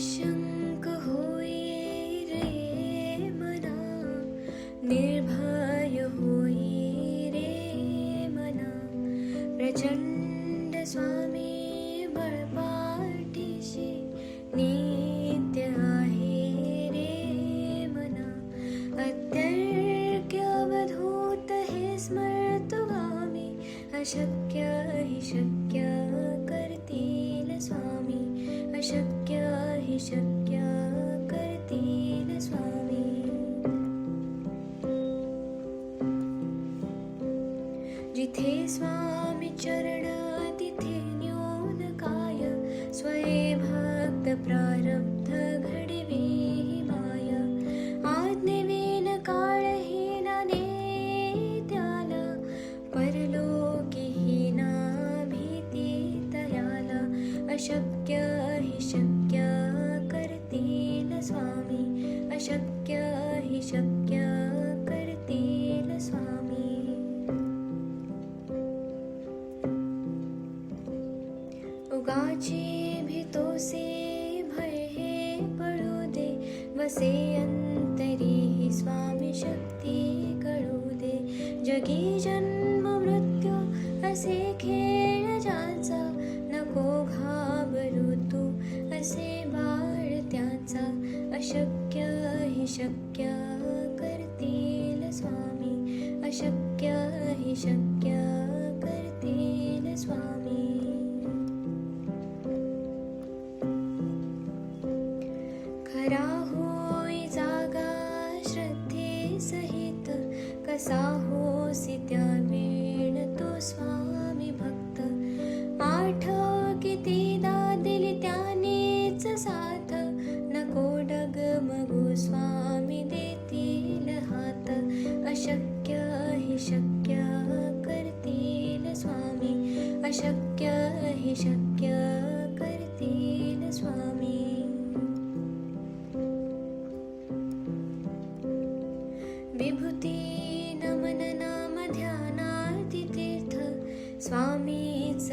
निशंक होइए रे मना, निर्भय मना। प्रचंड स्वामी बळपाठीशी नित्य आहे रे मना। अत्यर्क्यवधूत हे अशक्य हि शक्य कर करतील स्वामी? अशक्य हि शक्य करतील स्वामी? जिथे स्वामी चरण तिथे न्यून काय? स्वये भक्त प्रारब्ध अशक्य हि शक्य करतील स्वामी। अशक्य हि शक्य करतील स्वामी। उगाची भीतोसे भय हे पडू दे, वसे अंतरी ही स्वामी शक्ती कळू दे। जगी जन्म मृत्यु असे खेळ शक्य हे शक्य करतील स्वामी. खरा होय जागा श्रद्धे सहित कसा हो सित्या वेण तो स्वामी भक्त. आठ किती दा दिली त्यानेच साध हि शक्य करतील स्वामी, अशक्य हि शक्य करतील स्वामी. विभूती नमन नाम ध्यानार्ती तीर्थ स्वामीच